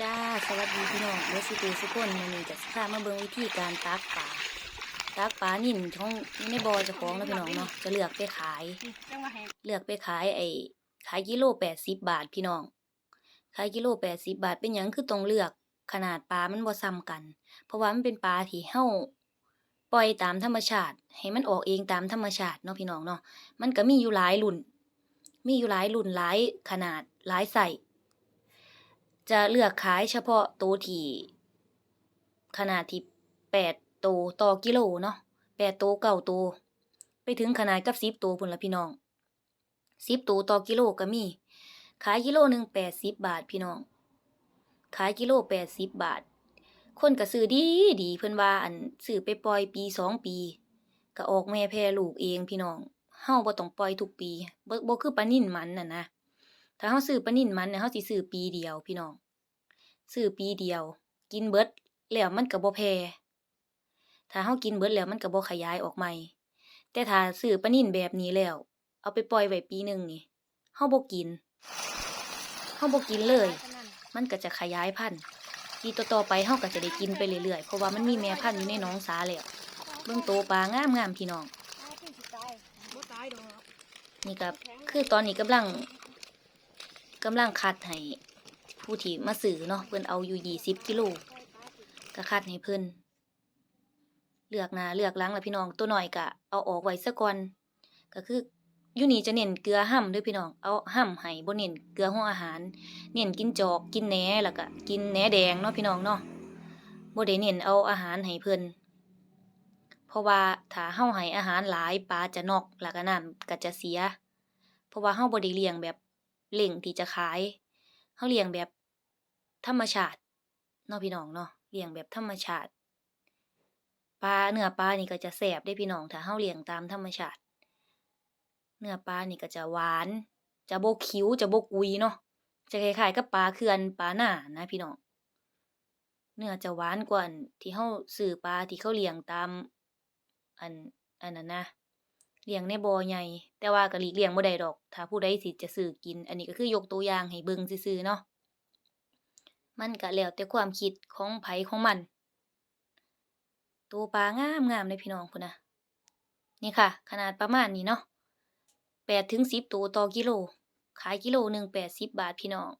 จ้า สวัสดีพี่น้องเมื่อสิตูสุกคนมื้อนี้จะสิพามาเบิ่งวิธีการตักปลาตักปลานิ่นของในบ่อเจ้าของเนาะพี่น้องเนาะจะเลือกไปขายจังว่าให้เลือกไปขายไอ้ขายกิโล80บาทพี่น้อง ขายกิโล80บาทเป็นหยังคือต้องเลือกขนาดปลามันบ่ซ้ำกัน เพราะว่ามันเป็นปลาที่เฮาปล่อยตามธรรมชาติ ให้มันออกเองตามธรรมชาติเนาะพี่น้องเนาะมันก็มีอยู่หลายรุ่น มีอยู่หลายรุ่นหลายขนาดหลายไซส์ จะเลือกขายเฉพาะตัวที่ขนาดที่8ตัวต่อกิโลเนาะ8ตัว9ตัวไปถึงขนาดกับ10ตัวพุ่นละพี่น้องสิบตัวต่อกิโลก็มี ขายกิโลหนึ่งแปดสิบบาทพี่น้อง ขายกิโลแปดสิบบาท คนก็ซื้อดีดีเพิ่นว่าอันซื้อไปปล่อยปีสองปีก็ออกแม่แพร่ลูกเองพี่น้องเฮาบ่ต้องปล่อยทุกปีบ่บ่คือปลานิ่นมันน่ะนะ ถ้าเฮาซื้อปลานิ่นมันเนี่ยเฮาสิซื้อปีเดียวพี่น้อง ซื้อปีเดียว กินเบิดแล้วมันก็บ่แพร่ถ้าเฮากินเบิดแล้วมันก็บ่ขยายออกใหม่ แต่ถ้าซื้อปลานิ่นแบบนี้แล้ว เอาไปปล่อยไว้ปีหนึ่งนี่เฮาบ่กินเฮาบ่กินเลย มันก็จะขยายพันธุ์ปีต่อๆไปเฮาก็จะได้กินไปเรื่อยๆ เพราะว่ามันมีแม่พันธุ์อยู่ในหนองสาแล้ว เบิ่งโตปลางามๆพี่น้องบ่ตายดอกนี่ก็คือตอนนี้กำลัง กำลังคัดให้ผู้ที่มาซื้อเนาะเพิ่นเอาอยู่20กิโลก็คัดให้เพิ่นเลือกหน้าเลือกหลังแล้วพี่น้องตัวหน้อยก็เอาออกไว้ซะก่อนก็คืออยู่นี่จะเน้นเกลือห่ำด้วยพี่น้อง เอาห่ำให้บ่เน้นเกลือหัวอาหาร เน้นกินจอกกินแหนแล้วก็กินแหนแดงเนาะพี่น้องเนาะบ่ได้เน้นเอาอาหารให้เพิ่นเพราะว่าถ้าเฮาให้อาหารหลายปลาจะนอกแล้วก็น้ำก็จะเสีย เพราะว่าเฮาบ่ได้เลี้ยงแบบ เล่งที่จะขายเฮาเลี้ยงแบบธรรมชาติเนาะพี่น้องเนาะเลี้ยงแบบธรรมชาติปลาเนื้อปลานี่ก็จะแซบเด้พี่น้องถ้าเฮาเลี้ยงตามธรรมชาติ เนื้อปลานี่ก็จะหวาน จะบ่คิ้วจะบ่กุยเนาะจะคล้ายๆกับปลาเขื่อนปลาหน้านะพี่น้องเนื้อจะหวานกว่าที่เฮาซื้อปลาที่เขาเลี้ยงตามอันอันนั้นนะ เลี้ยงในบ่อใหญ่ แต่ว่าก็หลีกเลี่ยงบ่ได้ดอก ถ้าผู้ใดสิจะซื้อกิน อันนี้ก็คือยกตัวอย่างให้เบิ่งซื่อๆเนาะ มันก็แล้วแต่ความคิดของไผของมัน ตัวปลางามๆเลยพี่น้องพุ่นนะนี่ค่ะ ขนาดประมาณนี้เนาะ8ถึง10ตัวต่อกิโล ขายกิโลหนึ่ง80บาทพี่น้อง